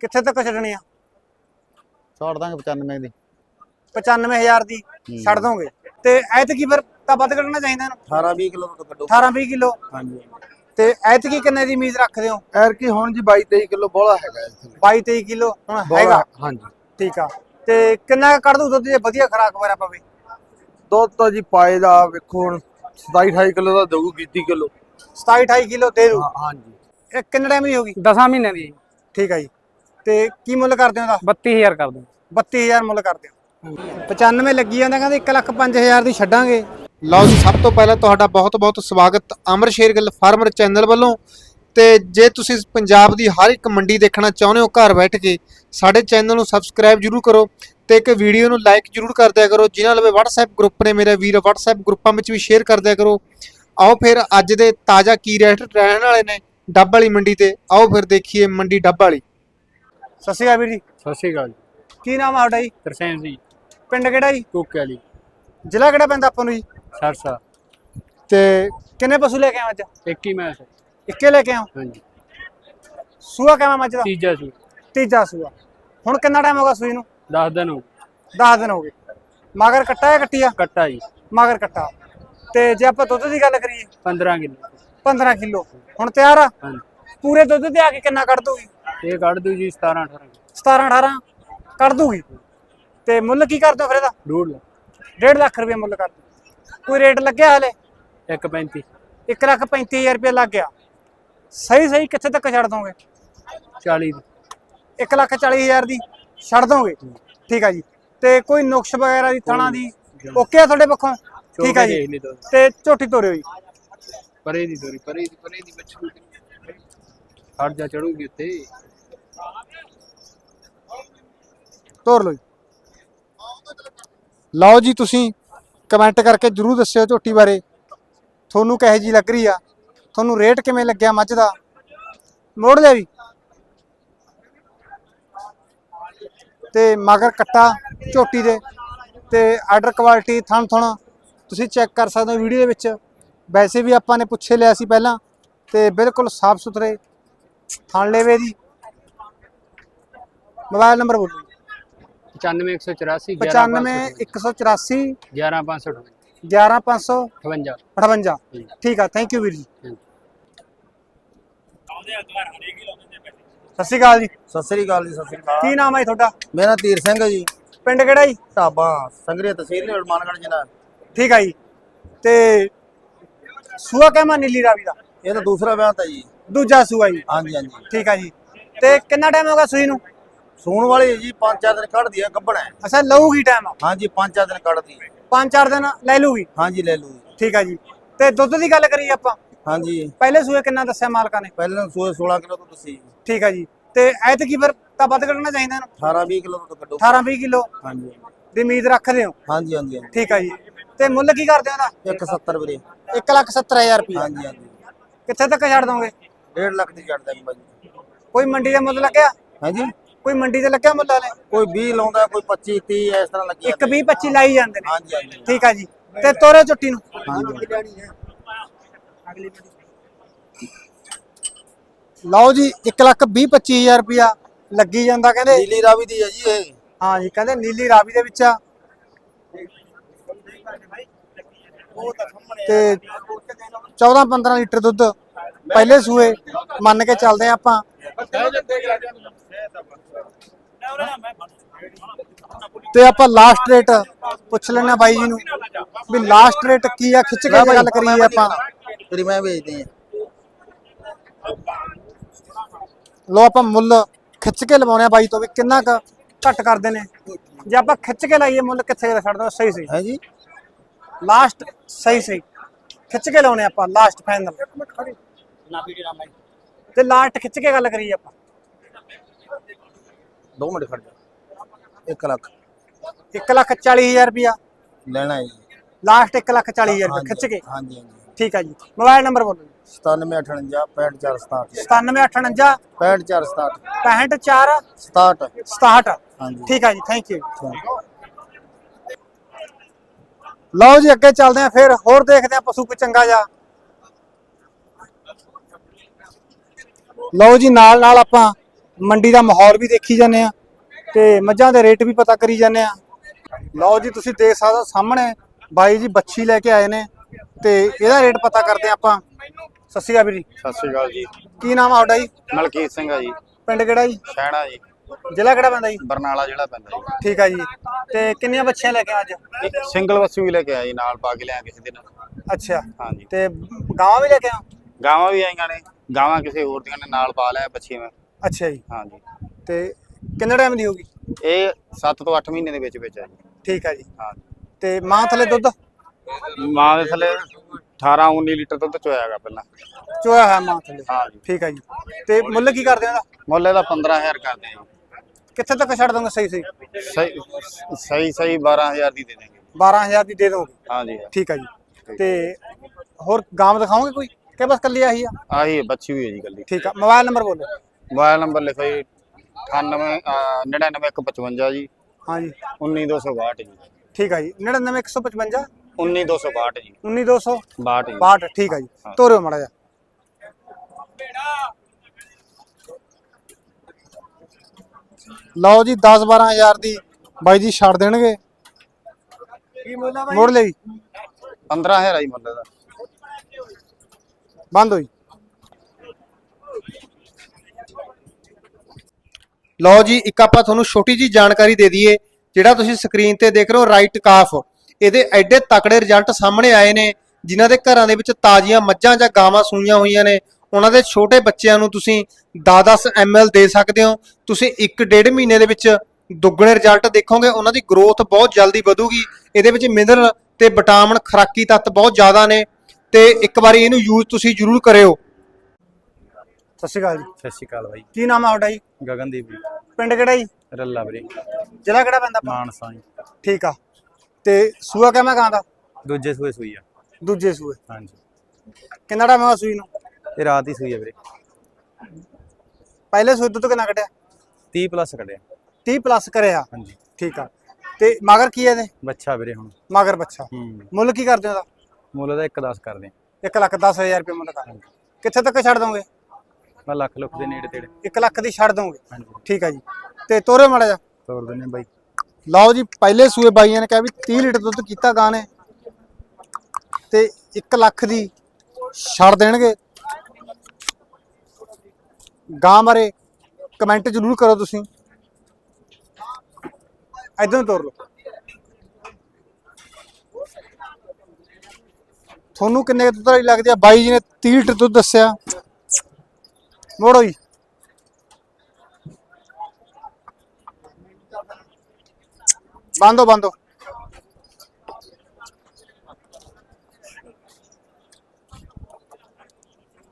ਕਿੱਥੇ ਤੱਕ ਛੱਡਣੀ ਆ? ਛੋੜ ਦਾਂਗੇ 95 ਦੀ। 95000 ਦੀ ਛੱਡ ਦੋਗੇ। ਤੇ ਐਤਕੀ ਫਿਰ ਤਾਂ ਵੱਧ ਕੱਢਣਾ ਚਾਹੀਦਾ ਇਹਨੂੰ 18 20 ਕਿਲੋ ਤੋਂ ਕੱਢੋ। 18 20 ਕਿਲੋ। ਹਾਂਜੀ। ਤੇ ਐਤਕੀ ਕਿੰਨੇ ਦੀ ਉਮੀਦ ਰੱਖਦੇ ਹੋ? ਐਰ ਕੀ ਹੁਣ ਜੀ 22 23 ਕਿਲੋ ਬੋਲਾ ਹੈਗਾ ਇਸ ਵੇਲੇ। 22 23 ਕਿਲੋ ਹੁਣ ਹੈਗਾ? ਹਾਂਜੀ। ਠੀਕ ਆ। ਤੇ ਕਿੰਨਾ ਕੱਢ ਦੂ ਦੁੱਧ ਜੇ ਵਧੀਆ ਖਰਾਕ ਵਗੈਰਾ ਪਵੇ? ਦੁੱਧ ਤਾਂ ਜੀ ਪਾਏ ਦਾ ਵੇਖੋ ਹੁਣ 27 28 ਕਿਲੋ ਦਾ ਦਊ 30 ਕਿਲੋ। 27 28 ਕਿਲੋ ਦੇ ਦੂ ਹਾਂਜੀ। ਇਹ ਕਿੰਨੇ ਟਾਈਮ ਦੀ ਹੋਗੀ 10 ਮਹੀਨਿਆਂ ਦੀ। ਠੀਕ ਆ ਜੀ। ਤੇ ਕੀ ਮੁੱਲ ਕਰਦੇ ਹੋ ਦਾ 32000 ਕਰ ਦੋ 32000 ਮੁੱਲ ਕਰਦੇ ਹੋ। 95 ਲੱਗੀ ਜਾਂਦਾ ਕਹਿੰਦੇ 1 ਲੱਖ 5000 ਦੀ ਛੱਡਾਂਗੇ। ਲਓ ਜੀ ਸਭ ਤੋਂ ਪਹਿਲਾਂ ਤੁਹਾਡਾ ਬਹੁਤ-ਬਹੁਤ ਸਵਾਗਤ ਅਮਰ ਸ਼ੇਰਗਿੱਲ ਫਾਰਮਰ ਚੈਨਲ ਵੱਲੋਂ। ਤੇ ਜੇ ਤੁਸੀਂ ਪੰਜਾਬ ਦੀ ਹਰ ਇੱਕ ਮੰਡੀ ਦੇਖਣਾ ਚਾਹੁੰਦੇ ਹੋ ਘਰ ਬੈਠ ਕੇ ਸਾਡੇ ਚੈਨਲ ਨੂੰ ਸਬਸਕ੍ਰਾਈਬ ਜਰੂਰ ਕਰੋ ਤੇ ਇੱਕ ਵੀਡੀਓ ਨੂੰ ਲਾਈਕ ਜਰੂਰ ਕਰ ਦਿਆ ਕਰੋ। ਜਿਨ੍ਹਾਂ ਲਵੇ WhatsApp ਗਰੁੱਪ ਨੇ ਮੇਰੇ ਵੀਰ WhatsApp ਗਰੁੱਪਾਂ ਵਿੱਚ ਵੀ ਸ਼ੇਅਰ ਕਰ ਦਿਆ ਕਰੋ। ਆਓ ਫਿਰ ਅੱਜ ਦੇ ਤਾਜ਼ਾ ਕੀ ਰੇਟ ਰਹਿਣ ਵਾਲੇ ਨੇ ਡੱਬ ਵਾਲੀ ਮੰਡੀ ਤੇ ਆਓ ਫਿਰ ਦੇਖੀਏ ਮੰਡੀ ਡੱਬ ਵਾਲੀ। ਸਤਿ ਸ਼੍ਰੀ ਅਕਾਲ ਵੀਰ ਜੀ। ਸਤਿ ਸ਼੍ਰੀ ਅਕਾਲ ਜੀ। ਕੀ ਨਾਮ ਆ ਤੁਹਾਡਾ ਜੀ? ਤਰਸੇਮ ਜੀ। ਪਿੰਡ ਕਿਹੜਾ ਜੀ? ਕੋਕੇ ਵਾਲੀ। ਜ਼ਿਲ੍ਹਾ ਕਿਹੜਾ ਪੈਂਦਾ ਆਪਾਂ ਨੂੰ ਜੀ? ਸਰਸਾ। ਤੇ ਕਿੰਨੇ ਪਸ਼ੂ ਲੈ ਕੇ ਆਏ ਅੱਜ? ਇੱਕ ਹੀ ਮੈਚ ਇੱਕੇ ਲੈ ਕੇ ਆਏ ਹਾਂਜੀ। ਸੂਆ ਕਿਵੇਂ ਮੱਝ ਦਾ ਤੀਜਾ ਸੀ ਤੀਜਾ ਸੂਆ। ਹੁਣ ਕਿੰਨਾ ਟਾਈਮ ਹੋਗਾ ਸੂਈ ਨੂੰ? 10 ਦਿਨ ਹੋ 10 ਦਿਨ ਹੋ ਗਏ। ਮਗਰ ਕੱਟਾ ਹੈ ਕੱਟੀ ਆ? ਕੱਟਾ ਜੀ। ਮਗਰ ਕੱਟਾ। ਤੇ ਜੇ ਆਪਾਂ ਦੁੱਧ ਦੀ ਗੱਲ ਕਰੀਏ? 15 ਕਿਲੋ। 15 ਕਿਲੋ। ਹੁਣ ਤਿਆਰ ਆ? ਪੂਰੇ ਦੁੱਧ ਤੇ ਆ ਕੇ ਕਿੰਨਾ ਕੱਢ ਦੂਗੀ ਇਹ ਕੱਢ ਦੂ ਜੀ 17 18 17 18 ਕੱਢ ਦੂਗੀ। ਤੇ ਮੁੱਲ ਕੀ ਕਰਦੇ ਹੋ ਫਿਰ ਇਹਦਾ? ਡੂਢ ਲੱਖ। 1.5 ਲੱਖ ਰੁਪਏ ਮੁੱਲ ਕਰਦੇ ਕੋਈ ਰੇਟ ਲੱਗਿਆ ਹਲੇ? 135 1 ਲੱਖ 35000 ਰੁਪਏ ਲੱਗ ਗਿਆ। ਸਹੀ ਸਹੀ ਕਿੱਥੇ ਤੱਕ ਛੱਡ ਦੋਗੇ? 40 1 ਲੱਖ 40000 ਦੀ ਛੱਡ ਦੋਗੇ? ਠੀਕ ਆ ਜੀ। ਤੇ ਕੋਈ ਨੁਕਸ ਵਗੈਰਾ ਦੀ ਥਣਾ ਦੀ ਓਕੇ ਆ ਤੁਹਾਡੇ ਪੱਖੋਂ? ਠੀਕ ਆ ਜੀ। ਦੋ। ਤੇ ਝੋਟੀ ਤੋਰਿਓ ਜੀ। ਪਰੇ ਦੀ ਦੋਰੀ ਪਰੇ ਦੀ ਪਰੇ ਦੀ ਬੱਚੂ। ਹਟ ਜਾ ਚੜੂਗੀ ਉੱਤੇ। ਤੋਰ ਲਓ ਜੀ। ਲਓ ਜੀ, ਤੁਸੀਂ ਕਮੈਂਟ ਕਰਕੇ ਜਰੂਰ ਦੱਸਿਓ ਝੋਟੀ ਬਾਰੇ। ਤੁਹਾਨੂੰ ਕਿਹੋ ਜੀ ਲੱਗ ਰਹੀ ਆ? ਤੁਹਾਨੂੰ ਰੇਟ ਕਿਵੇਂ ਲੱਗਿਆ ਮੱਝ ਦਾ? ਮੋੜ ਲਿਆ ਵੀ ਤੇ ਮਗਰ ਕੱਟਾ ਝੋਟੀ ਦੇ। ਤੇ ਆਰਡਰ ਕੁਆਲਿਟੀ ਥਣ ਥਣ ਤੁਸੀਂ ਚੈੱਕ ਕਰ ਸਕਦੇ ਹੋ ਵੀਡੀਓ ਦੇ ਵਿੱਚ। ਵੈਸੇ ਵੀ ਆਪਾਂ ਨੇ ਪੁੱਛੇ ਲਿਆ ਸੀ ਪਹਿਲਾਂ, ਤੇ ਬਿਲਕੁਲ ਸਾਫ਼ ਸੁਥਰੇ ਥਣ ਲੇਵੇ ਦੀ ਮੋਬਾਈਲ ਨੰਬਰ ਬੋਲੋ 95 184 95 184 11558 11558 58 ਠੀਕ ਆ ਥੈਂਕ ਯੂ ਵੀਰ ਜੀ। ਹਾਂਜੀ। ਸਤਿ ਸ਼੍ਰੀ ਅਕਾਲ ਜੀ। ਸਤਿ ਸ੍ਰੀ ਅਕਾਲ ਜੀ ਸਤਿ ਸ੍ਰੀ ਅਕਾਲ। ਕੀ ਨਾਮ ਹੈ ਜੀ ਤੁਹਾਡਾ? ਮੇਰਾ ਤੀਰ ਸਿੰਘ ਹੈ ਜੀ। ਪਿੰਡ ਕਿਹੜਾ ਜੀ? ਢਾਬਾ ਸੰਗਰੇ ਤਹਿਸੀਲ ਹਰਮਾਨਗੜ ਜ਼ਿਲ੍ਹਾ। ਠੀਕ ਆ ਜੀ। ਤੇ ਸੂਆ ਕਹਿਮਾ ਨੀਲੀ ਰਾਵੀ ਦਾ? ਇਹ ਤਾਂ ਦੂਸਰਾ ਵਿਆਹ ਤਾਂ ਜੀ। ਦੂਜਾ ਸੂਆ ਜੀ। ਹਾਂਜੀ ਹਾਂਜੀ। ਠੀਕ ਆ ਜੀ। ਤੇ ਕਿੰਨਾ ਟਾਈਮ ਹੋਗਾ ਸੂਈ ਨੂੰ? ਸੂਣ ਵਾਲੀ ਹੈ ਜੀ ਪੰਜ ਚਾਰ ਦਿਨ ਕੱਢਦੀ ਹੈ ਗੱਬਣਾ ਹੈ ਅੱਛਾ ਲਊਗੀ ਟਾਈਮ ਹਾਂਜੀ ਪੰਜ ਚਾਰ ਦਿਨ ਕੱਢਦੀ ਹੈ ਪੰਜ ਚਾਰ ਦਿਨ ਲੈ ਲੂਗੀ ਹਾਂਜੀ ਲੈ ਲੂ ਜੀ। ਠੀਕ ਆ ਜੀ। ਤੇ ਦੁੱਧ ਦੀ ਗੱਲ ਕਰੀਏ ਆਪਾਂ। ਹਾਂਜੀ। ਪਹਿਲੇ ਸੂਏ ਕਿੰਨਾ ਦੱਸਿਆ ਮਾਲਕਾਂ ਨੇ? ਪਹਿਲਾਂ ਸੂਏ 16 ਕਿਲੋ ਤੋਂ ਤੁਸੀਂ ਠੀਕ ਆ ਜੀ। ਤੇ ਐਤਕੀ ਫਿਰ ਤਾਂ ਵੱਧ ਕੱਢਣਾ ਚਾਹੀਦਾ ਇਹਨੂੰ 18 20 ਕਿਲੋ ਤੋਂ ਕੱਢੋ। 18 20 ਕਿਲੋ? ਹਾਂਜੀ। ਦੀ ਉਮੀਦ ਰੱਖਦੇ ਹੋ? ਹਾਂਜੀ ਹਾਂਜੀ ਹਾਂਜੀ। ਠੀਕ ਆ ਜੀ। ਤੇ ਮੁੱਲ ਕੀ ਕਰਦੇ ਹੋ ਇਹਦਾ ਇੱਕ 70 ਵੀਰੇ। 1 ਲੱਖ 70000 ਰੁਪਏ ਹਾਂਜੀ ਹਾਂਜੀ। ਕਿੱਥੇ ਤੱਕ ਛੱਡ ਦੋਗੇ? 1.5 ਲੱਖ ਦੀ ਛੱਡ ਦਾਂਗੇ ਬਾਜੀ ਕੋਈ ਮੰਡੀ ਦਾ ਮੁੱਲ ਲੱਗਿਆ? ਹਾਂਜੀ। ਕੋਈ ਮੰਡੀ ਤੇ ਲੱਗਿਆ ਮੁੱਲ ਵਾਲੇ? ਕੋਈ 20 ਲਾਉਂਦਾ ਕੋਈ 25 30 ਇਸ ਤਰ੍ਹਾਂ ਲੱਗੀ ਇੱਕ 20 25 ਲਾਈ ਜਾਂਦੇ ਨੇ। ਹਾਂਜੀ ਹਾਂਜੀ। ਠੀਕ ਆ ਜੀ। ਤੇ ਤੋਰੇ ਚੁੱਟੀ ਨੂੰ। ਹਾਂਜੀ ਲਓ ਜੀ 1 ਲੱਖ 20 25000 ਰੁਪਿਆ ਲੱਗੀ ਜਾਂਦਾ ਕਹਿੰਦੇ। ਨੀਲੀ ਰਾਵੀ ਦੀ ਹੈ ਜੀ ਇਹ। ਹਾਂ ਜੀ ਕਹਿੰਦੇ ਨੀਲੀ ਰਾਵੀ ਦੇ ਵਿੱਚ ਆ। ਤੇ 14 15 ਲੀਟਰ ਦੁੱਧ ਪਹਿਲੇ ਸੂਏ ਮੰਨ ਕੇ ਚੱਲਦੇ ਆ ਆਪਾਂ। ਤੇ ਆਪਾਂ ਲਾਸਟ ਰੇਟ ਪੁੱਛ ਲੈਣਾ ਬਾਈ ਜੀ ਨੂੰ ਵੀ ਲਾਸਟ ਰੇਟ ਕੀ ਆ? ਖਿੱਚ ਕੇ ਗੱਲ ਕਰੀਏ ਆਪਾਂ। ਤੇਰੀ ਮੈਂ ਵੇਚਦੇ ਆ ਲੋ ਆਪਾਂ ਮੁੱਲ ਖਿੱਚ ਕੇ ਲਵਾਉਣੇ ਆ ਬਾਈ ਤੋਂ ਵੀ ਕਿੰਨਾ ਕੁ ਘੱਟ ਕਰਦੇ ਨੇ। ਜੇ ਆਪਾਂ ਖਿੱਚ ਕੇ ਲਾਈਏ ਮੁੱਲ ਕਿੱਥੇ ਦਾ ਛੱਡਦੇ ਸਹੀ ਸਹੀ। ਹੈ ਜੀ। ਲਾਸਟ ਸਹੀ ਸਹੀ। ਖਿੱਚ ਕੇ ਲਾਉਣੇ ਆਪਾਂ ਲਾਸਟ ਫਾਈਨਲ ਤੇ ਲਾਸਟ ਖਿੱਚ ਕੇ ਗੱਲ ਕਰੀਏ ਆਪਾਂ। 2 ਮਿੰਟ ਖੜ ਜਾ। 1 ਲੱਖ। 1 ਲੱਖ 40000 ਰੁਪਿਆ ਲੈਣਾ ਹੈ ਜੀ। ਲਾਸਟ 1 ਲੱਖ 40000 ਰੁਪਿਆ ਖਿੱਚ ਕੇ। ਹਾਂਜੀ ਹਾਂਜੀ। ਠੀਕ ਆ ਜੀ। ਮੋਬਾਈਲ ਨੰਬਰ ਬੋਲੋ 9758 65467 9758 65467 654 67 67 ਹਾਂਜੀ। ਠੀਕ ਆ ਜੀ ਥੈਂਕ ਯੂ ਲਓ ਜੀ ਅੱਗੇ ਚੱਲਦੇ ਆ ਫਿਰ ਹੋਰ ਦੇਖਦੇ ਆ ਪਸ਼ੂ ਕੋਈ ਚੰਗਾ ਜਾ ਲਓ ਜੀ ਨਾਲ ਨਾਲ ਆਪਾਂ ਮੰਡੀ ਦਾ ਮਾਹੌਲ ਵੀ ਦੇਖੀ ਜਾਂਦੇ ਆ ਤੇ ਮੱਝਾਂ ਦੇ ਰੇਟ ਵੀ ਪਤਾ ਕਰੀ ਜਾਂਦੇ ਆ ਲਓ ਜੀ ਤੁਸੀਂ ਦੇਖ ਸਕਦੇ ਹੋ ਸਾਹਮਣੇ ਬਾਈ ਜੀ ਬੱਚੀ ਲੈ ਕੇ ਆਏ ਨੇ ਤੇ ਇਹਦਾ ਰੇਟ ਪਤਾ ਕਰਦੇ ਆ ਆਪਾਂ। ਸਤਿ ਸ਼੍ਰੀ ਅਕਾਲ ਵੀਰ ਜੀ। ਸਤਿ ਸ਼੍ਰੀ ਅਕਾਲ ਜੀ। ਕੀ ਨਾਮ ਆ ਤੁਹਾਡਾ ਜੀ? ਮਲਕੀਤ ਸਿੰਘ ਆ ਜੀ। ਪਿੰਡ ਕਿਹੜਾ ਜੀ? ਸ਼ਹਿਣਾ ਜੀ। ਜ਼ਿਲ੍ਹਾ ਕਿਹੜਾ ਪੈਂਦਾ ਜੀ? ਬਰਨਾਲਾ ਜਿਹੜਾ ਪੈਂਦਾ ਜੀ। ਠੀਕ ਆ ਜੀ। ਤੇ ਕਿੰਨੀਆਂ ਬੱਚੀਆਂ ਲੈ ਕੇ ਆਏ ਅੱਜ? ਇੱਕ ਸਿੰਗਲ ਬੱਸੂ ਵੀ ਲੈ ਕੇ ਆਇਆ ਜੀ ਨਾਲ ਪਾ ਕੇ ਲਿਆ ਕਿਸੇ ਦਿਨ। ਅੱਛਾ। ਹਾਂਜੀ। ਤੇ ਗਾਵਾਂ ਵੀ ਲੈ ਕੇ ਆ ਗਾਵਾਂ ਵੀ ਆਈਆਂ ਨੇ। ਗਾਵਾਂ ਕਿਸੇ ਹੋਰ ਦੀਆਂ ਨੇ ਨਾਲ ਪਾ ਲਿਆ ਬੱਚੇ ਮੈਂ। ਅੱਛਾ ਜੀ। ਹਾਂਜੀ। ਤੇ ਕਿੰਨੇ ਟਾਈਮ ਦੀ ਹੋਗੀ ਇਹ 7 ਤੋਂ 8 ਮਹੀਨੇ ਦੇ ਵਿੱਚ ਵਿੱਚ ਆ ਜੀ। ਠੀਕ ਆ ਜੀ। ਹਾਂਜੀ ਤੇ ਮਾਂ ਥਲੇ ਦੁੱਧ? ਮਾਂ ਦੇ ਥੱਲੇ 18 19 ਲੀਟਰ ਦੁੱਧ ਚੋਇਆਗਾ ਪਹਿਲਾਂ। ਚੋਇਆ ਹੋਇਆ ਮਾਂ ਥਲੇ। ਹਾਂਜੀ ਠੀਕ ਆ ਜੀ। ਤੇ ਮੁੱਲ ਕੀ ਕਰਦੇ ਹੋ ਇਹਦਾ? ਮੁੱਲ ਇਹਦਾ 15000 ਕਰਦੇ ਆ ਕਿੱਥੇ ਤੱਕ ਛੱਡ ਦੋਗੇ? ਸਹੀ ਸਹੀ। ਜੀ ਸਹੀ ਸਹੀ ਸਹੀ 12000 ਦੀ ਦੇ ਦੇਂਗੇ 12000 ਦੀ ਦੇ ਦੋਗੇ? ਹਾਂਜੀ ਠੀਕ ਆ ਜੀ। ਤੇ ਹੋਰ ਗਾਂ ਦਿਖਾਓਗੇ ਕੋਈ? ਕਿ ਬਸ ਕੱਲੀ ਆਹੀ ਆ? ਆਹੀ ਬੱਚੀ ਹੋਈ ਹੈ ਜੀ ਗੱਲੀ ਠੀਕ ਆ ਮੋਬਾਈਲ ਨੰਬਰ ਬੋਲੋ। ਮੋਬਾਈਲ ਨੰਬਰ ਲਿਖੋ ਜੀ 98 99155 ਜੀ। ਹਾਂਜੀ। 19262 ਜੀ। ਠੀਕ ਆ ਜੀ 99155 19262 ਜੀ। 19200 62 ਜੀ। 62 ਠੀਕ ਆ ਜੀ। ਤੋਰਿਓ ਮੜਾ ਜਾ ਲਓ ਜੀ 10 12000 ਦੀ ਬਾਈ ਜੀ ਛੱਡ ਦੇਣਗੇ। ਕੀ ਮੁੱਲ ਆ ਮੋੜ ਲਈ 15000 ਆਈ ਮੁੱਲ ਦਾ। ਬੰਦ ਹੋਈ। ਲਓ ਜੀ, ਇੱਕ ਆਪਾਂ ਤੁਹਾਨੂੰ ਛੋਟੀ ਜੀ ਜਾਣਕਾਰੀ ਦੇ ਦਈਏ, ਜਿਹੜਾ ਤੁਸੀਂ ਸਕਰੀਨ ਤੇ ਦੇਖ ਰਹੇ ਹੋ ਰਾਈਟ ਕਾਫ ਇਹਦੇ ਐਡੇ ਤਕੜੇ ਰਿਜ਼ਲਟ ਸਾਹਮਣੇ ਆਏ ਨੇ, ਜਿਨ੍ਹਾਂ ਦੇ ਘਰਾਂ ਦੇ ਵਿੱਚ ਤਾਜ਼ੀਆਂ ਮੱਝਾਂ ਜਾਂ ਗਾਵਾਂ ਸੂਈਆਂ ਹੋਈਆਂ ਨੇ। ਉਹਨਾਂ ਦੇ ਛੋਟੇ ਬੱਚਿਆਂ ਨੂੰ ਤੁਸੀਂ 10-10 ml ਦੇ ਸਕਦੇ ਹੋ। ਤੁਸੀਂ 1.5 ਮਹੀਨੇ ਦੇ ਵਿੱਚ ਦੁੱਗਣੇ ਰਿਜ਼ਲਟ ਦੇਖੋਗੇ, ਉਹਨਾਂ ਦੀ ਗਰੋਥ ਬਹੁਤ ਜਲਦੀ ਵਧੂਗੀ। ਇਹਦੇ ਵਿੱਚ ਮਿਨਰਲ ਤੇ ਵਿਟਾਮਿਨ ਖਰਾਕੀ ਤੱਤ ਬਹੁਤ ਜ਼ਿਆਦਾ ਨੇ। ਤੇ ਇੱਕ ਵਾਰੀ ਇਹਨੂੰ ਯੂਜ਼ ਤੁਸੀਂ ਜ਼ਰੂਰ ਕਰਿਓ। ਸਤਿ ਸ਼੍ਰੀ ਅਕਾਲ ਜੀ। ਸਤਿ ਸ਼੍ਰੀ ਅਕਾਲ ਬਾਈ। ਕੀ ਨਾਮ ਹੈ ਤੁਹਾਡਾ ਜੀ? ਗਗਨਦੀਪ ਜੀ। ਪਿੰਡ ਕਿਹੜਾ ਜੀ? ਰੱਲਾ ਵੀਰੇ। ਜ਼ਿਲ੍ਹਾ ਕਿਹੜਾ ਪੈਂਦਾ? ਮਾਨਸਾ ਜੀ। ਠੀਕ ਆ। ਤੇ ਸੂਆ ਕਿਵੇਂ ਗਾਂ ਦਾ ਦੂਜੇ ਸੂਏ ਸੂਈ ਆ। ਦੂਜੇ ਸੂਏ। ਹਾਂਜੀ। ਕਿੰਨਾ ਟਾਈਮ ਹੋਇਆ ਸੂਈ ਨੂੰ? ਇਹ ਰਾਤ ਹੀ ਸੂਈ ਆ ਵੀਰੇ। ਪਹਿਲੇ ਸੂਏ ਦੁੱਧ ਕਿੰਨਾ ਕੱਢਿਆ? 30 ਪਲੱਸ ਕੱਢਿਆ। 30 ਪਲੱਸ ਕਰਿਆ। ਹਾਂਜੀ। ਠੀਕ ਆ। ਤੇ ਮਗਰ ਕੀ ਹੈ ਇਹਦੇ? ਬੱਚਾ ਵੀਰੇ ਹੁਣ। ਮਗਰ ਬੱਚਾ। ਹੂੰ। ਮੁੱਲ ਕੀ ਕਰਦੇ ਹੋ ਦਾ ਮੁੱਲ ਦਾ 1.10 ਕਰਦੇ ਆ 1 ਲੱਖ 10000 ਰੁਪਏ ਮੁੱਲ ਕਰ ਕਿੱਥੇ ਤੱਕ ਛੱਡ ਦੋਗੇ? ਮੈਂ ਲੱਖ ਲੁੱਖ ਦੇ ਨੇੜੇ ਤੇੜੇ। 1 ਲੱਖ ਦੀ ਛੱਡ ਦੋਗੇ? ਹਾਂਜੀ। ਠੀਕ ਆ ਜੀ। ਤੇ ਤੋਰੇ ਮੜਾ ਜਾ ਤੋਰ ਦਿੰਨੇ ਬਾਈ। ਲਓ ਜੀ ਪਹਿਲੇ ਸੂਏ ਬਾਈਆਂ ਨੇ ਕਿਹਾ ਵੀ 30 ਲੀਟਰ ਦੁੱਧ ਕੀਤਾ ਗਾਂ ਨੇ। ਤੇ 1 ਲੱਖ ਦੀ ਛੱਡ ਦੇਣਗੇ। ਗਾਂ ਬਾਰੇ ਕਮੈਂਟ ਜ਼ਰੂਰ ਕਰੋ ਤੁਸੀਂ। ਇਦਾਂ ਤੋਰ ਲਓ। ਤੁਹਾਨੂੰ ਕਿੰਨੇ ਦੁੱਧ ਵਾਲੀ ਲੱਗਦੀ ਆ? ਬਾਈ ਜੀ ਨੇ 30 ਲੀਟਰ ਦੁੱਧ ਦੱਸਿਆ। ਮੋੜੋ ਜੀ। ਬੰਦੋ ਬੰਦੋ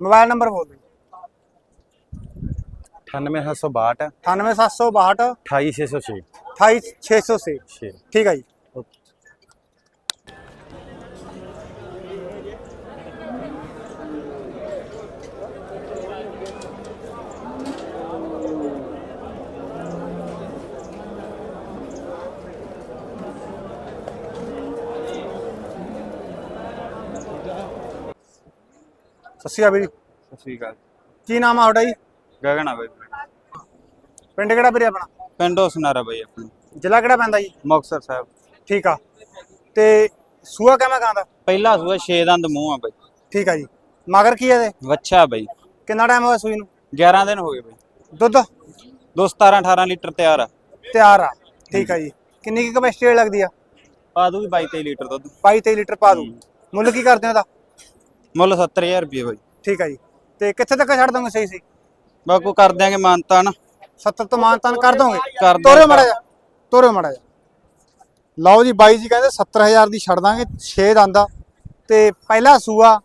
ਮੋਬਾਈਲ ਨੰਬਰ ਬੋਲ ਦਿਓ। 98762 98762 28606 28606 6 ਠੀਕ ਆ ਜੀ। ਸਤਿ ਸ਼੍ਰੀ ਅਕਾਲ ਵੀਰ ਜੀ। ਸਤਿ ਸ਼੍ਰੀ ਅਕਾਲ। ਕੀ ਨਾਮ ਆ ਤੁਹਾਡਾ ਜੀ? ਗਗਨਾ ਬਾਈ। ਪਿੰਡ ਕਿਹੜਾ ਵੀਰੇ ਆਪਣਾ? ਪਿੰਡੋ ਸੁਨਾਰਾ ਬਾਈ ਆਪਣਾ। ਜ਼ਿਲ੍ਹਾ ਕਿਹੜਾ ਪੈਂਦਾ ਜੀ? ਮੁਕਤਸਰ ਸਾਹਿਬ। ਠੀਕ ਆ। ਤੇ ਸੂਆ ਕਿਵੇਂ ਗਾਂ ਦਾ ਪਹਿਲਾ ਸੂਆ 6 ਦੰਦ ਮੂੰਹ ਆ ਬਾਈ। ਠੀਕ ਆ ਜੀ। ਮਗਰ ਕੀ ਇਹਦੇ? ਵੱਛਾ ਬਾਈ। ਕਿੰਨਾ ਟਾਈਮ ਹੋਇਆ ਸੂਈ ਨੂੰ? 11 ਦਿਨ ਹੋ ਗਏ ਬਾਈ। ਦੁੱਧ? ਦੋ 17 18 ਲੀਟਰ ਤਿਆਰ ਆ। ਤਿਆਰ ਆ। ਠੀਕ ਆ ਜੀ। ਕਿੰਨੀ ਕੀ ਕਪੈਸਿਟੀ ਲੱਗਦੀ ਆ? ਪਾ ਦੂਗੀ 22 23 ਲੀਟਰ ਦੁੱਧ। 22 23 ਲੀਟਰ ਪਾ ਦੂ। ਮੁੱਲ ਕੀ ਕਰਦੇ ਹੋ ਇਹਦਾ? ਮੁੱਲ 70000 ਰੁਪਏ ਬਾਈ। ਠੀਕ ਹੈ ਜੀ। ਤੇ ਕਿੱਥੇ ਤੱਕ ਛੱਡ ਦੋਗੇ ਸਹੀ ਸਹੀ ਬਾਕੂ ਕਰ ਦਿਆਂਗੇ ਮਾਨਤਾਨ। 70 ਤੋਂ ਮਾਨਤਾਨ ਕਰ ਦੋਗੇ? ਕਰ ਤੋਰਿਓ ਮੜਾ ਜਾ ਤੋਰਿਓ ਮੜਾ ਜਾ ਲਓ ਜੀ ਬਾਈ ਜੀ ਕਹਿੰਦੇ 70000 ਦੀ ਛੱਡ ਦਾਂਗੇ 6 ਦੰਦਾ ਤੇ ਪਹਿਲਾ ਸੂਆ।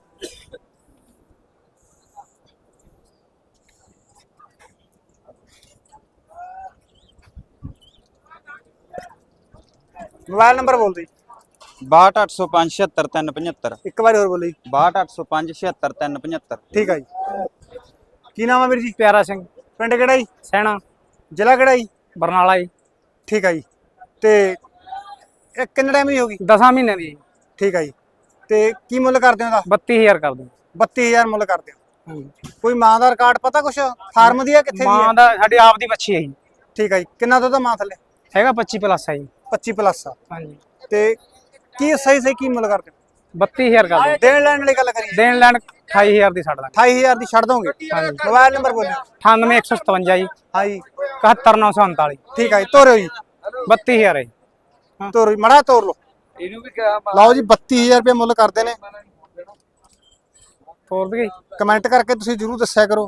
ਮੋਬਾਈਲ ਨੰਬਰ ਬੋਲਦੇ 6285673375 ਇੱਕ ਵਾਰ ਹੋਰ ਬੋਲੋ ਜੀ। 6285673375 ਠੀਕ ਆ ਜੀ। ਕੀ ਨਾਮ ਆ ਵੀਰ ਜੀ? ਪਿਆਰਾ ਸਿੰਘ। ਪਿੰਡ ਕਿਹੜਾ ਜੀ? ਸੈਣਾ। ਜ਼ਿਲ੍ਹਾ ਕਿਹੜਾ ਜੀ? ਬਰਨਾਲਾ ਜੀ। ਠੀਕ ਆ ਜੀ। ਤੇ ਇਹ ਕਿੰਨੇ ਟਾਈਮ ਦੀ ਹੋਗੀ 10 ਮਹੀਨੇ ਦੀ ਠੀਕ ਆ ਜੀ। ਤੇ ਕੀ ਮੁੱਲ ਕਰਦੇ ਹੋ ਦਾ 32000 ਕਰਦੇ 32000 ਮੁੱਲ ਕਰਦੇ ਹੋ। ਕੋਈ ਮਾਂ ਦਾ ਰਿਕਾਰਡ ਪਤਾ ਕੁਛ? ਫਾਰਮ ਦੀ ਆ ਕਿੱਥੇ ਦੀ ਮਾਂ ਦਾ ਸਾਡੇ ਆਪ ਦੀ ਬੱਚੀ ਹੈ ਜੀ। ਠੀਕ ਆ ਜੀ। ਕਿੰਨਾ ਦੁੱਧ ਮਾਂ ਥੱਲੇ? ਹੈਗਾ 25 ਪਲੱਸ ਆ ਜੀ। 25 ਪਲੱਸ ਆ। ਹਾਂਜੀ ਤੇ ਕੀ ਸਹੀ ਸਹੀ ਕੀ ਮੁੱਲ ਕਰਦੇ ਹੋ? 32000 ਕਰ ਦੇਣ ਲੈਣ ਵਾਲੀ ਗੱਲ ਕਰੀਏ। ਦੇਣ ਲੈਣ 28000 ਦੀ ਛੱਡ ਦਾਂਗੇ। 28000 ਦੀ ਛੱਡ ਦੋਗੇ? ਮੋਬਾਈਲ ਨੰਬਰ ਬੋਲਿਓ 98157 ਜੀ। ਹਾਂ ਜੀ 71939 ਠੀਕ ਆ ਜੀ ਤੋਰਿਓ ਜੀ। 32000 ਹੈ ਜੀ। ਤੋਰੋ ਮੜਾ ਤੋਰ ਲਓ। ਇਹਨੂੰ ਵੀ ਕਿਹਾ ਲਓ ਜੀ 32000 ਰੁਪਏ ਮੁੱਲ ਕਰਦੇ ਨੇ। ਤੋਰ ਦਈਏ। ਕਮੈਂਟ ਕਰਕੇ ਤੁਸੀਂ ਜਰੂਰ ਦੱਸਿਆ ਕਰੋ।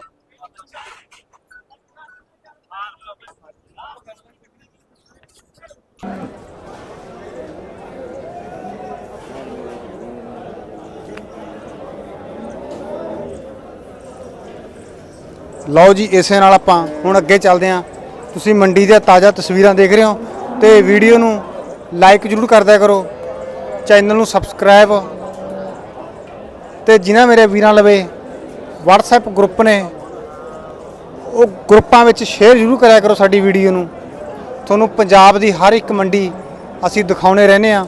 ਲਓ ਜੀ, ਇਸੇ ਨਾਲ ਆਪਾਂ ਹੁਣ ਅੱਗੇ ਚੱਲਦੇ ਹਾਂ। ਤੁਸੀਂ ਮੰਡੀ ਦੀਆਂ ਤਾਜ਼ਾ ਤਸਵੀਰਾਂ ਦੇਖ ਰਹੇ ਹੋ ਤੇ ਵੀਡੀਓ ਨੂੰ ਲਾਈਕ ਜਰੂਰ ਕਰਦਿਆ ਕਰੋ। ਚੈਨਲ ਨੂੰ ਸਬਸਕ੍ਰਾਈਬ ਤੇ ਜਿਨ੍ਹਾਂ ਮੇਰੇ ਵੀਰਾਂ ਲਵੇ WhatsApp ਗਰੁੱਪ ਨੇ, ਉਹ ਗਰੁੱਪਾਂ ਵਿੱਚ ਸ਼ੇਅਰ ਜ਼ਰੂਰ ਕਰਿਆ ਕਰੋ ਸਾਡੀ ਵੀਡੀਓ ਨੂੰ। ਤੁਹਾਨੂੰ ਪੰਜਾਬ ਦੀ ਹਰ ਇੱਕ ਮੰਡੀ ਅਸੀਂ ਦਿਖਾਉਣੇ ਰਹਿੰਦੇ ਆ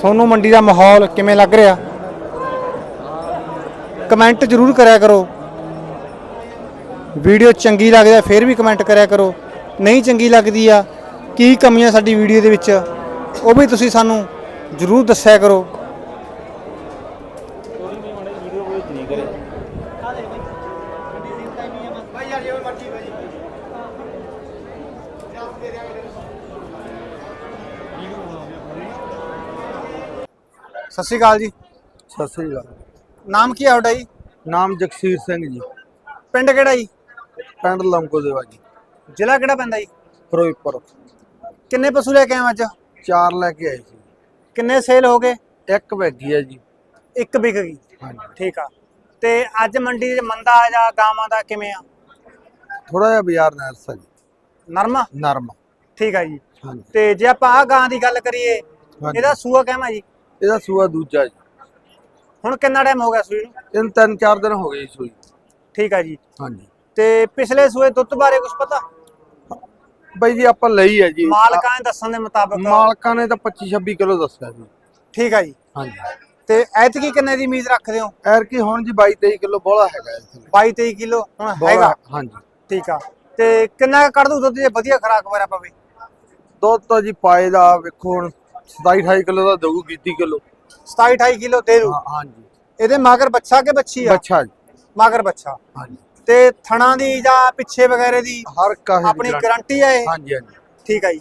ਤੁਹਾਨੂੰ ਮੰਡੀ ਦਾ ਮਾਹੌਲ ਕਿਵੇਂ ਲੱਗ ਰਿਹਾ? ਕਮੈਂਟ ਜ਼ਰੂਰ ਕਰਿਆ ਕਰੋ। ਵੀਡੀਓ ਚੰਗੀ ਲੱਗਦੀ ਆ, ਫਿਰ ਵੀ ਕਮੈਂਟ ਕਰਿਆ ਕਰੋ। ਨਹੀਂ ਚੰਗੀ ਲੱਗਦੀ ਆ, ਕੀ ਕਮੀਆਂ ਸਾਡੀ ਵੀਡੀਓ ਦੇ ਵਿੱਚ? ਉਹ ਵੀ ਤੁਸੀਂ ਸਾਨੂੰ ਜ਼ਰੂਰ ਦੱਸਿਆ ਕਰੋ। ਸਤਿ ਸ਼੍ਰੀ ਅਕਾਲ ਜੀ। ਸਤਿ ਸ੍ਰੀ ਅਕਾਲ। ਨਾਮ ਕੀ ਹੈ ਤੁਹਾਡਾ ਜੀ? ਨਾਮ ਜਗਸੀਰ ਸਿੰਘ ਜੀ। ਪਿੰਡ ਕਿਹੜਾ ਜੀ? ਪਿੰਡ ਲੰਕੋ ਦੇਵਾ ਜੀ ਜ਼ਿਲ੍ਹਾ ਕਿਹੜਾ ਪੈਂਦਾ ਜੀ? ਫਿਰੋਜ਼ਪੁਰ। ਕਿੰਨੇ ਪਸ਼ੂ ਲੈ ਕੇ ਆਏ ਹੋ ਅੱਜ? ਚਾਰ ਲੈ ਕੇ ਆਏ ਸੀ। ਕਿੰਨੇ ਸੇਲ ਹੋ ਗਏ? ਇੱਕ ਵੈਗੀ ਹੈ ਜੀ। ਇੱਕ ਵਿਕ ਗਈ। ਹਾਂਜੀ। ਠੀਕ ਆ। ਤੇ ਅੱਜ ਮੰਡੀ 'ਚ ਮੰਦਾ ਆ ਜਾਂ ਗਾਵਾਂ ਦਾ ਕਿਵੇਂ ਆ? ਥੋੜਾ ਜਿਹਾ ਬਾਜ਼ਾਰ ਨਰਸਾ ਜੀ। ਨਰਮਾ ਨਰਮ। ਠੀਕ ਆ ਜੀ। ਹਾਂਜੀ। ਤੇ ਜੇ ਆਪਾਂ ਆ ਗਾਂ ਦੀ ਗੱਲ ਕਰੀਏ ਹਾਂਜੀ। ਇਹਦਾ ਸੂਆ ਕਹਿਮਾ ਜੀ? ਇਹਦਾ ਸੂਆ ਦੂਜਾ ਜੀ। ਹੁਣ ਕਿੰਨਾ ਟਾਈਮ ਹੋ ਗਿਆ ਸੂਈ ਨੂੰ? ਤਿੰਨ ਚਾਰ ਦਿਨ ਹੋ ਗਏ ਜੀ ਸੂਈ। ਠੀਕ ਆ ਜੀ। ਹਾਂਜੀ। ਤੇ ਪਿਛਲੇ ਸੂਏ ਦੁੱਧ ਬਾਰੇ ਕੁਝ ਪਤਾ? ਬਾਈ ਜੀ ਆਪਾਂ ਲਈ ਹੈ ਜੀ। ਮਾਲਕਾਂ ਦੇ ਦੱਸਣ ਦੇ ਮੁਤਾਬਕ। ਮਾਲਕਾਂ ਨੇ ਤਾਂ 25 26 ਕਿਲੋ ਦੱਸਿਆ ਜੀ। ਠੀਕ ਆ ਜੀ। ਹਾਂਜੀ। ਤੇ ਐਤਕੀ ਕਿੰਨੇ ਦੀ ਉਮੀਦ ਰੱਖਦੇ ਹੋ? ਐਰ ਕੀ ਹੁਣ ਜੀ 22 23 ਕਿਲੋ ਬੋਲਾ ਹੈਗਾ ਇਸ ਥੱਲੇ। 22 23 ਕਿਲੋ ਹੁਣ ਹੈਗਾ। ਹਾਂਜੀ। ਠੀਕ ਆ। ਤੇ ਕਿੰਨਾ ਕੱਢ ਦੂ ਦੁੱਧ ਜੇ ਵਧੀਆ ਖਰਾਕ ਵਗੈਰਾ ਪਵੇ? ਦੁੱਧ ਤਾਂ ਜੀ ਪਾਏ ਦਾ ਵੇਖੋ ਹੁਣ 27 28 ਕਿਲੋ ਦਾ ਦਊ 30 ਕਿਲੋ। 27 28 ਕਿਲੋ ਦੇ ਹਾਂ ਹਾਂਜੀ। ਇਹਦੇ ਮਗਰ ਬੱਚਾ ਕਿ ਬੱਚੀ ਆ? ਬੱਚਾ ਮਗਰ ਬੱਚਾ ਹਾਂਜੀ। ਤੇ ਥਣਾ ਦੀ ਜਾਂ ਪਿੱਛੇ ਵਗੈਰੇ ਦੀ ਹਰ ਕਾਹੇ ਆਪਣੀ ਗਰੰਟੀ। ਆ ਇਹ? ਹਾਂਜੀ ਹਾਂਜੀ। ਠੀਕ ਆ ਜੀ।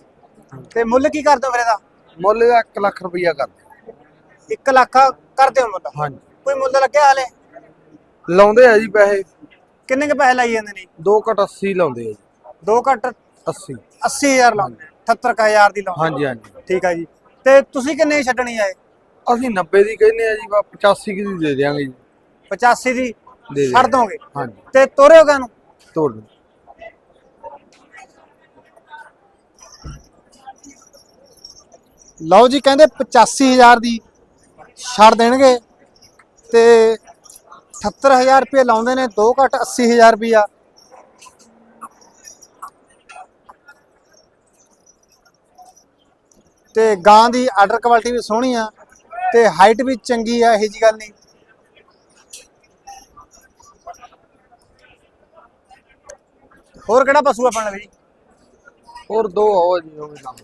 ਤੇ ਮੁੱਲ ਕੀ ਕਰਦੇ ਹੋ ਫਿਰ ਇਹਦਾ? ਮੁੱਲ ਇਹਦਾ 1 ਲੱਖ ਰੁਪਈਆ ਕਰਦੇ 1 ਲੱਖ ਕਰਦੇ ਹੋ ਮੁੱਲ? ਹਾਂਜੀ। ਕੋਈ ਮੁੱਲ ਲੱਗਿਆ ਹਾਲੇ? ਲਾਉਂਦੇ ਆ ਜੀ ਪੈਸੇ। ਕਿੰਨੇ ਕੁ ਪੈਸੇ ਲਾਈ ਜਾਂਦੇ ਨੇ? 2 ਘਟ 80 ਲਾਉਂਦੇ ਆ ਜੀ। ਦੋ ਘੱਟ 80 80000 ਲਾਉਂਦੇ। 78000 ਦੀ ਲਾਉਂਦੇ। ਹਾਂਜੀ ਹਾਂਜੀ। ਠੀਕ ਆ ਜੀ। ਤੇ ਤੁਸੀਂ ਕਿੰਨੇ ਛੱਡਣੀ ਆ ਇਹ? ਅਸੀਂ 90 ਦੀ ਕਹਿੰਦੇ ਆ ਜੀ ਬਾ 85 ਕੀ ਦੀ ਦੇ ਦਿਆਂਗੇ ਜੀ। 85 ਦੀ ਦੇ ਛੱਡ ਦੋਗੇ? ਹਾਂਜੀ। ਤੇ ਤੋਰੇ ਹੋਗਾ ਨੂੰ? ਤੋੜ ਦਿਓ। ਲਓ ਜੀ ਕਹਿੰਦੇ 85000 ਦੀ ਛੱਡ ਦੇਣਗੇ ਤੇ 78000 ਰੁਪਏ ਲਾਉਂਦੇ ਨੇ 2 ਘੱਟ 80000 ਰੁਪਿਆ ਤੇ ਗਾਂ ਦੀ ਆਰਡਰ ਕੁਆਲਿਟੀ ਵੀ ਸੋਹਣੀ ਆ। ਤੇ ਹਾਈਟ ਵੀ ਚੰਗੀ ਆ ਇਹੋ ਜੀ ਗੱਲ ਨਹੀਂ। ਹੋਰ ਕਿਹੜਾ ਪਸ਼ੂ ਆਪਣਾ ਵੀ ਹੋਰ ਦੋ ਆਓ ਜੀ ਉਹ ਵੀ ਕੰਮ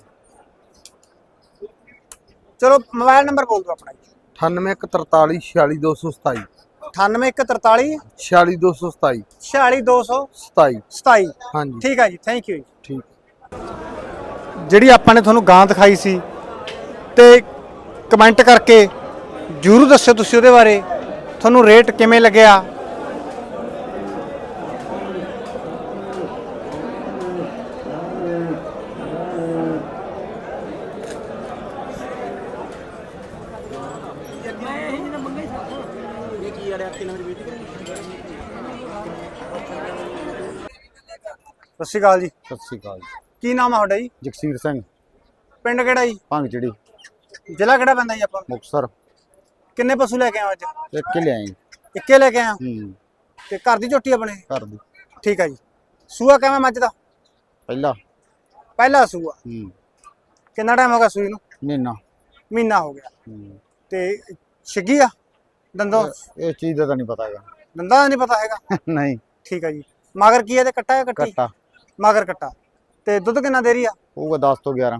ਚਲੋ ਮੋਬਾਈਲ ਨੰਬਰ ਬੋਲ ਦਿਓ ਆਪਣਾ ਜੀ। 9143 46227 98143 46227 46227 27 ਹਾਂਜੀ। ਠੀਕ ਆ ਜੀ ਥੈਂਕ ਯੂ ਜੀ। ਠੀਕ। ਜਿਹੜੀ ਆਪਾਂ ਨੇ ਤੁਹਾਨੂੰ ਗਾਂ ਦਿਖਾਈ ਸੀ ਤੇ ਕਮੈਂਟ ਕਰਕੇ ਜਰੂਰ ਦੱਸਿਓ ਤੁਸੀਂ ਉਹਦੇ ਬਾਰੇ। ਤੁਹਾਨੂੰ ਰੇਟ ਕਿਵੇਂ ਲੱਗਿਆ? ਸਤਿ ਸ਼੍ਰੀ ਅਕਾਲ ਜੀ। ਸਤਿ ਸ੍ਰੀ ਅਕਾਲ ਜੀ। ਕੀ ਨਾਮ ਆ ਤੁਹਾਡਾ ਜੀ? ਜਗਸੀਰ ਸਿੰਘ। ਪਿੰਡ ਕਿਹੜਾ ਜੀ? ਭੰਗ ਚਿੜੀ ਜ਼ਿਲ੍ਹਾ ਕਿਹੜਾ ਪੈਂਦਾ ਜੀ ਆਪਾਂ? ਨੂੰ? ਮੁਕਤਸਰ। ਕਿੰਨੇ ਪਸ਼ੂ ਲੈ ਕੇ ਆਏ ਹੋ ਅੱਜ? ਇੱਕ ਹੀ ਲਿਆਏ ਇੱਕੇ ਲੈ ਕੇ ਆਏ ਹੋ? ਹੂੰ। ਤੇ ਘਰ ਦੀ ਝੋਟੀ ਆਪਣੇ? ਘਰ ਦੀ। ਠੀਕ ਆ ਜੀ। ਸੂਆ ਕਿਵੇਂ ਮੱਝ ਦਾ? ਪਹਿਲਾ। ਪਹਿਲਾ ਸੂਆ। ਹੂੰ। ਕਿੰਨਾ ਟਾਈਮ ਹੋ ਗਿਆ ਸੂਈ ਨੂੰ? ਮਹੀਨਾ। ਮਹੀਨਾ ਹੋ ਗਿਆ। ਹੂੰ। ਤੇ ਛਿੱਗੀ ਆ? ਦੰਦੋਂ? ਇਸ ਚੀਜ਼ ਦਾ ਤਾਂ ਨਹੀਂ ਪਤਾ ਹੈਗਾ। ਦੰਦਾਂ ਦਾ ਨਹੀਂ ਪਤਾ ਹੈਗਾ? ਨਹੀਂ। ਠੀਕ ਹੈ ਜੀ। ਮਗਰ ਕੀ ਹੈ ਤੇ ਕੱਟਾ ਹੈ ਕੱਟੀ? ਕੱਟਾ। ਮਗਰ ਕੱਟਾ। ਤੇ ਦੁੱਧ ਕਿੰਨਾ ਦੇ ਰਹੀ ਆ? ਹੋਊਗਾ 10 ਤੋਂ 11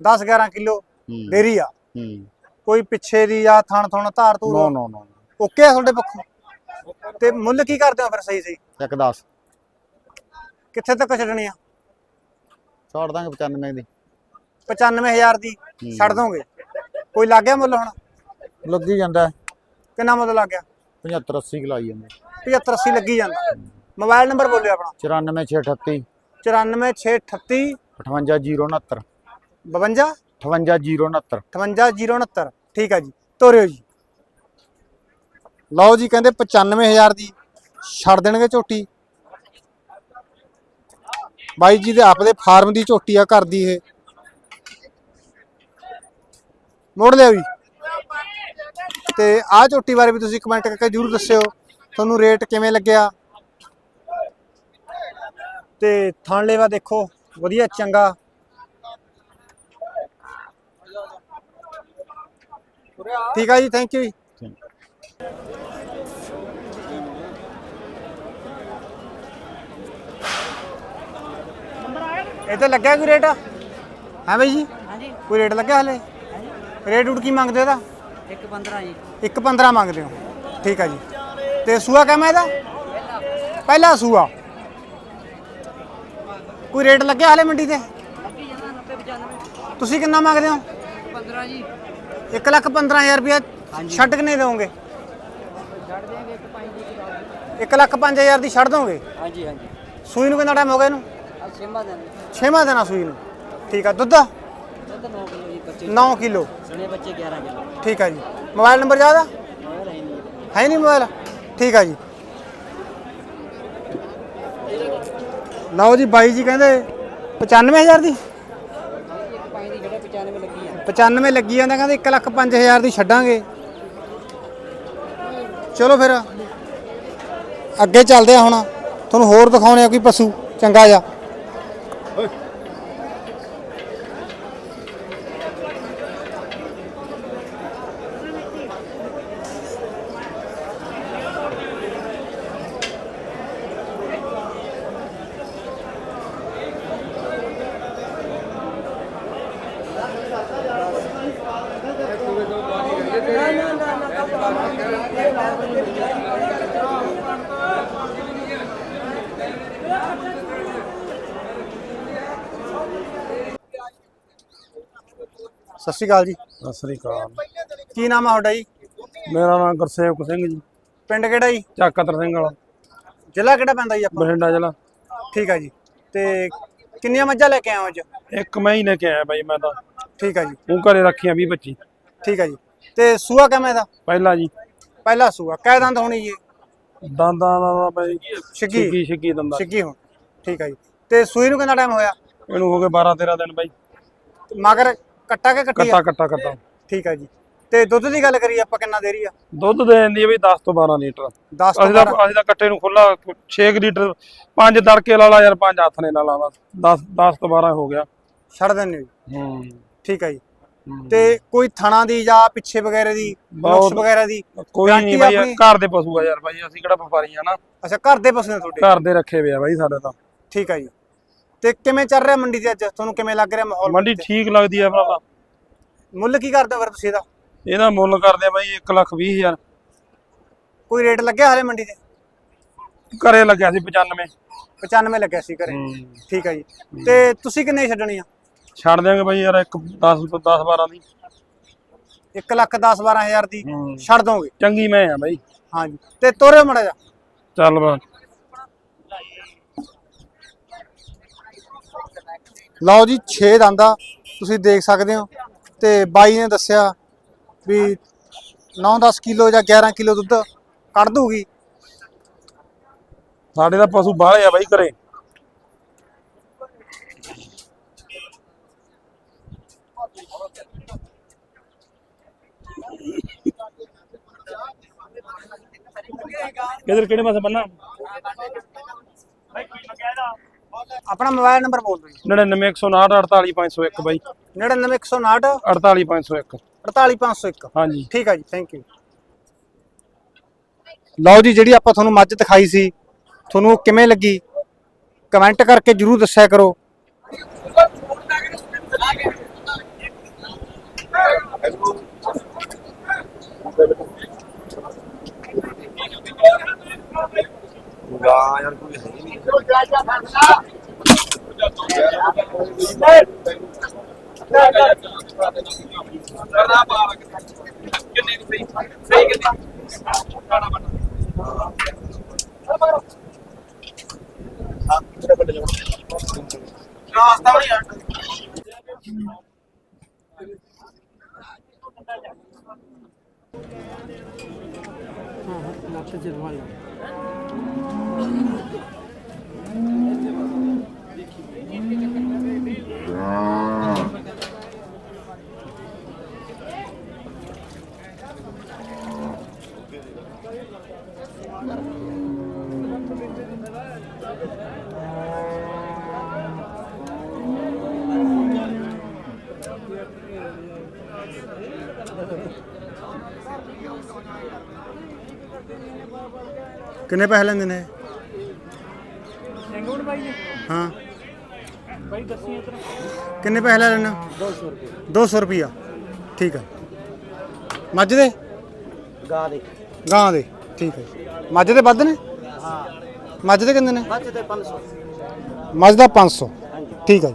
10 11 ਕਿਲੋ ਹੂੰ। ਦੇ ਰਹੀ ਆ। ਹੂੰ। ਕੋਈ ਪਿੱਛੇ ਦੀ ਜਾਂ ਥਣ ਥਣ ਧਾਰ ਨੋ ਤੂਰ ਨੋ ਨੋ। ਓਕੇ ਆ ਤੁਹਾਡੇ ਪੱਖੋਂ? ਤੇ ਮੁੱਲ ਕੀ ਕਰਦੇ ਹੋ ਫਿਰ ਸਹੀ ਸਹੀ? ਇੱਕ 10 ਕਿੱਥੇ ਤੱਕ ਛੱਡਣੀ ਆ? ਛੋੜ ਦਾਂਗੇ 95 ਦੀ। 95000 ਦੀ। ਛੱਡ ਦੋਗੇ? ਕੋਈ ਲੱਗ ਗਿਆ ਮੁੱਲ ਹੁਣ? ਲੱਗੀ ਜਾਂਦਾ। ਕਿੰਨਾ ਮੁੱਲ ਲੱਗ ਗਿਆ? 75 80 ਕਿਲਾਈ ਜਾਂਦੇ। 75 80 ਲੱਗੀ ਜਾਂਦਾ। ਮੋਬਾਈਲ ਨੰਬਰ ਬੋਲਿਓ ਆਪਣਾ। 94638 94638 58069 52 58069 58069 ਠੀਕ ਆ ਜੀ, ਤੋਰਿਓ ਜੀ। ਲਓ ਜੀ, ਕਹਿੰਦੇ 95000 ਦੀ ਛੱਡ ਦੇਣਗੇ ਝੋਟੀ। ਬਾਈ ਜੀ ਦੇ ਆਪਦੇ ਫਾਰਮ ਦੀ ਝੋਟੀ ਆ ਘਰ ਦੀ ਇਹ। ਮੋੜ ਲਿਆ ਵੀ। ਤੇ ਆਹ ਝੋਟੀ ਬਾਰੇ ਵੀ ਤੁਸੀਂ ਕਮੈਂਟ ਕਰਕੇ ਜਰੂਰ ਦੱਸਿਓ, ਤੁਹਾਨੂੰ ਰੇਟ ਕਿਵੇਂ ਲੱਗਿਆ। ਤੇ ਥਾਣਲੇਵਾ ਦੇਖੋ, ਵਧੀਆ, ਚੰਗਾ। ਠੀਕ ਆ ਜੀ ਥੈਂਕ ਯੂ ਜੀ। ਇਹ ਤੇ ਲੱਗਿਆ ਕੋਈ ਰੇਟ? ਹੈ ਬਾਈ ਜੀ? ਹਾਂਜੀ। ਕੋਈ ਰੇਟ ਲੱਗਿਆ ਹਲੇ? ਰੇਟ ਉਡ ਕੀ ਮੰਗਦੇ ਹੋ ਇਹਦਾ? 1.15 ਜੀ। 1.15 ਮੰਗਦੇ ਹੋ। ਠੀਕ ਆ ਜੀ। ਤੇ ਸੂਆ ਕਿਵੇਂ ਇਹਦਾ? ਪਹਿਲਾ ਸੂਆ। ਕੋਈ ਰੇਟ ਲੱਗਿਆ ਹਲੇ ਮੰਡੀ ਤੇ? ਲੱਗੀ ਜਾਂਦਾ 90 95 ਤੁਸੀਂ ਕਿੰਨਾ ਮੰਗਦੇ ਹੋ? 15 ਜੀ। 1 ਲੱਖ 15000 ਰੁਪਇਆ ਛੱਡ ਕਿੰਨੇ ਦੇਵੋਗੇ ਛੱਡ ਦੇਂਗੇ ਇੱਕ ਪੰਜ ਦੀ ਕਿਤਾਬ 1 ਲੱਖ 5000 ਦੀ ਛੱਡ ਦੋਗੇ? ਹਾਂਜੀ ਹਾਂਜੀ। ਸੂਈ ਨੂੰ ਕਿੰਨਾ ਟਾਈਮ ਹੋ ਗਿਆ ਇਹਨੂੰ? ਦਿਨ। ਛੇਵਾਂ ਦਿਨ ਆ ਸੂਈ ਨੂੰ। ਠੀਕ ਆ ਦੁੱਧ? ਦੁੱਧ 9 ਕਿਲੋ ਜੀ ਬੱਚੇ 9 ਕਿਲੋ। ਸਣੇ ਬੱਚੇ 11 ਕਿਲੋ। ਠੀਕ ਆ ਜੀ। ਮੋਬਾਈਲ ਨੰਬਰ ਮੋਬਾਈਲ ਹੈ ਨਹੀਂ। ਮੋਬਾਈਲ? ਠੀਕ ਆ ਜੀ। ਲਓ ਜੀ ਬਾਈ ਜੀ ਕਹਿੰਦੇ 95000 ਦੀ? 95 ਲੱਗੀ ਜਾਂਦਾ, ਕਹਿੰਦੇ 1 ਲੱਖ 5000 ਦੀ ਛੱਡਾਂਗੇ। ਚਲੋ ਫਿਰ, ਅੱਗੇ ਚੱਲਦੇ ਆ ਹੁਣ, ਤੁਹਾਨੂੰ ਹੋਰ ਦਿਖਾਉਣੇ ਆ ਕੋਈ ਪਸ਼ੂ, ਚੰਗਾ ਜਿਹਾ। ਸਤਿ ਸ਼੍ਰੀ ਅਕਾਲ ਜੀ। ਸਤਿ ਸ੍ਰੀ ਅਕਾਲ। ਕੀ ਨਾਮ ਆ ਤੁਹਾਡਾ ਜੀ? ਮੇਰਾ ਨਾਮ ਗੁਰਸੇਵਕ ਸਿੰਘ ਜੀ। ਪਿੰਡ ਕਿਹੜਾ ਜੀ? ਚੱਕਤਰ ਸਿੰਘ ਵਾਲਾ। ਜ਼ਿਲ੍ਹਾ ਕਿਹੜਾ ਪੈਂਦਾ ਜੀ ਆਪਾਂ ਬਠਿੰਡਾ ਜ਼ਿਲ੍ਹਾ। ਠੀਕ ਆ ਜੀ। ਤੇ ਕਿੰਨੀਆਂ ਮੱਝਾਂ ਲੈ ਕੇ ਆਏ ਹੋ ਅੱਜ? ਇੱਕ ਮੈਂ ਹੀ ਲੈ ਕੇ ਆਇਆ ਬਾਈ ਮੈਂ ਤਾਂ। ਠੀਕ ਆ ਜੀ। ਉਹ ਘਰੇ ਰੱਖੀਆਂ 20 25 ਠੀਕ ਆ ਜੀ। ਤੇ ਸੂਆ ਕਿਵੇਂ ਦਾ? ਪਹਿਲਾ ਜੀ। ਪਹਿਲਾ ਸੂਆ। ਕੈ ਦੰਦ ਹੋਣੀ ਜੀ ਦੰਦਾਂ ਦਾ ਬਾਈ ਛਿੱਗੀ। ਛਿੱਗੀ ਛਿੱਗੀ ਦੰਦਾਂ। ਛਿੱਗੀ ਹੁਣ। ਠੀਕ ਆ ਜੀ। ਤੇ ਸੂਈ ਨੂੰ ਕਿੰਨਾ ਟਾਈਮ ਹੋਇਆ? ਇਹਨੂੰ ਹੋ ਗਏ 12 13 ਦਿਨ ਬਾਈ। ਮਗਰ ਕੱਟਾ ਕੇ ਕੱਟੀ ਆ? ਕੱਟਾ ਕੱਟਾ ਕੱਟਾ। ਠੀਕ ਆ ਜੀ। ਤੇ ਦੁੱਧ ਦੀ ਗੱਲ ਕਰੀਏ ਆਪਾਂ ਕਿੰਨਾ ਦੇ ਰਹੀ ਆ? ਦੁੱਧ ਦੇ ਦਿੰਦੀ ਹੈ ਬਈ 10 ਤੋਂ 12 ਲੀਟਰ। 10 ਤੋਂ ਅਸੀਂ ਤਾਂ 12 ਅਸੀਂ ਤਾਂ ਕੱਟੇ ਨੂੰ ਖੁੱਲਾ 6 ਲੀਟਰ। 5 ਤੜਕੇ ਲਾ ਲਾ ਯਾਰ 5 ਹੱਥ ਨੇ ਲਾ ਲਾ ਬਸ। 10 10 ਤੋਂ 12 ਹੋ ਗਿਆ। ਛੱਡ ਦਿੰਦੇ ਹੋ ਜੀ। ਹੂੰ। ਠੀਕ ਆ ਜੀ। ਤੇ ਕੋਈ ਥਣਾ ਦੀ ਜਾਂ ਪਿੱਛੇ ਵਗੈਰੇ ਦੀ ਬਹੁਤ- ਨੁਕਸ ਵਗੈਰਾ ਦੀ ਕੋਈ ਨਹੀਂ ਗਾਰੰਟੀ ਬਾਈ ਆਪਣੀ? ਘਰ ਦੇ ਪਸ਼ੂ ਆ ਯਾਰ ਬਾਈ ਅਸੀਂ ਕਿਹੜਾ ਵਪਾਰੀ ਆ ਨਾ। ਅੱਛਾ ਘਰ ਦੇ ਪਸ਼ੂ ਨੇ ਤੁਹਾਡੇ? ਘਰ ਦੇ ਰੱਖੇ ਹੋਏ ਆ ਬਾਈ ਸਾਡੇ ਤਾਂ। ਠੀਕ ਆ ਜੀ। ਤੇ ਕਿਵੇਂ ਚੱਲ ਰਿਹਾ ਮੰਡੀ ਦੇ ਅੱਜ? ਤੁਹਾਨੂੰ ਕਿਵੇਂ ਲੱਗ ਰਿਹਾ ਮਾਹੌਲ ਮੰਡੀ ਠੀਕ ਲੱਗਦੀ ਆ ਭਰਾਵਾ। ਮੁੱਲ ਕੀ ਕਰਦੇ ਫਿਰ ਤੁਸੀਂ ਇਹਦਾ? ਇਹਦਾ ਮੁੱਲ ਕਰਦੇ ਆ ਬਾਈ 1 ਲੱਖ 20 ਹਜ਼ਾਰ। ਕੋਈ ਰੇਟ ਲੱਗਿਆ ਹਲੇ ਮੰਡੀ ਤੇ? ਘਰੇ ਲੱਗਿਆ ਸੀ 95 95 ਲੱਗਿਆ ਸੀ ਘਰੇ। ਠੀਕ ਆ ਜੀ। ਤੇ ਤੁਸੀਂ ਕਿੰਨੇ ਛੱਡਣੀ ਆ? ਛੱਡ ਦਿਆਂਗੇ ਬਾਈ ਯਾਰ ਇੱਕ 10 ਤੋਂ 10 12 ਦੀ। 1 ਲੱਖ 10 12000 ਦੀ। ਛੱਡ ਦੋਗੇ? ਚੰਗੀ ਮੈਂ ਆ ਬਾਈ। ਹਾਂਜੀ। ਤੇ ਤੋਰਿਓ ਮੜਾ ਜਾ ਚੱਲ ਬਾ ਲਓ ਜੀ 6 ਦੰਦਾ ਤੁਸੀਂ ਦੇਖ ਸਕਦੇ ਹੋ। ਤੇ ਬਾਈ ਨੇ ਦੱਸਿਆ ਵੀ 9-10 ਕਿਲੋ ਜਾਂ 11 ਕਿਲੋ ਦੁੱਧ ਕੱਢ ਦੂਗੀ ਸਾਡੇ ਤਾਂ ਪਸ਼ੂ ਬਾਹਲੇ ਆ ਬਾਈ ਘਰੇ। ਕਿਧਰ, ਕਿਹੜੇ ਪਾਸੇ ਬੰਨਾ ਆਪਣਾ ਮੋਬਾਈਲ ਨੰਬਰ ਬੋਲ ਦਿਓ ਜੀ। 99159 48501 ਬਾਈ। 99159 48501 48501 ਹਾਂਜੀ। ਠੀਕ ਆ ਜੀ ਥੈਂਕ ਯੂ ਲਓ ਜੀ ਜਿਹੜੀ ਆਪਾਂ ਤੁਹਾਨੂੰ ਮੱਝ ਦਿਖਾਈ ਸੀ ਤੁਹਾਨੂੰ ਉਹ ਕਿਵੇਂ ਲੱਗੀ? ਕਮੈਂਟ ਕਰਕੇ ਜਰੂਰ ਦੱਸਿਆ ਕਰੋ। Nah, kita pada jam berapa? Nah, setahun ya. Nah, kita jam berapa? ਕਿੰਨੇ ਪੈਸੇ ਲੈਂਦੇ ਨੇ? ਹਾਂ। ਬਾਈ ਦੱਸੀ ਇਧਰ। ਕਿੰਨੇ ਪੈਸੇ ਲੈ ਲੈਣਾ 200 ਰੁਪਏ। 200 ਰੁਪਿਆ ਠੀਕ ਹੈ ਮੱਝ ਦੇ? ਗਾ ਦੇ। ਗਾਂ ਦੇ। ਠੀਕ ਹੈ ਮੱਝ ਦੇ ਵੱਧ ਨੇ? ਹਾਂ। ਮੱਝ ਦੇ ਕਿੰਨੇ ਨੇ? ਮੱਝ ਦੇ 500 ਮੱਝ ਦਾ 500 ਠੀਕ ਹੈ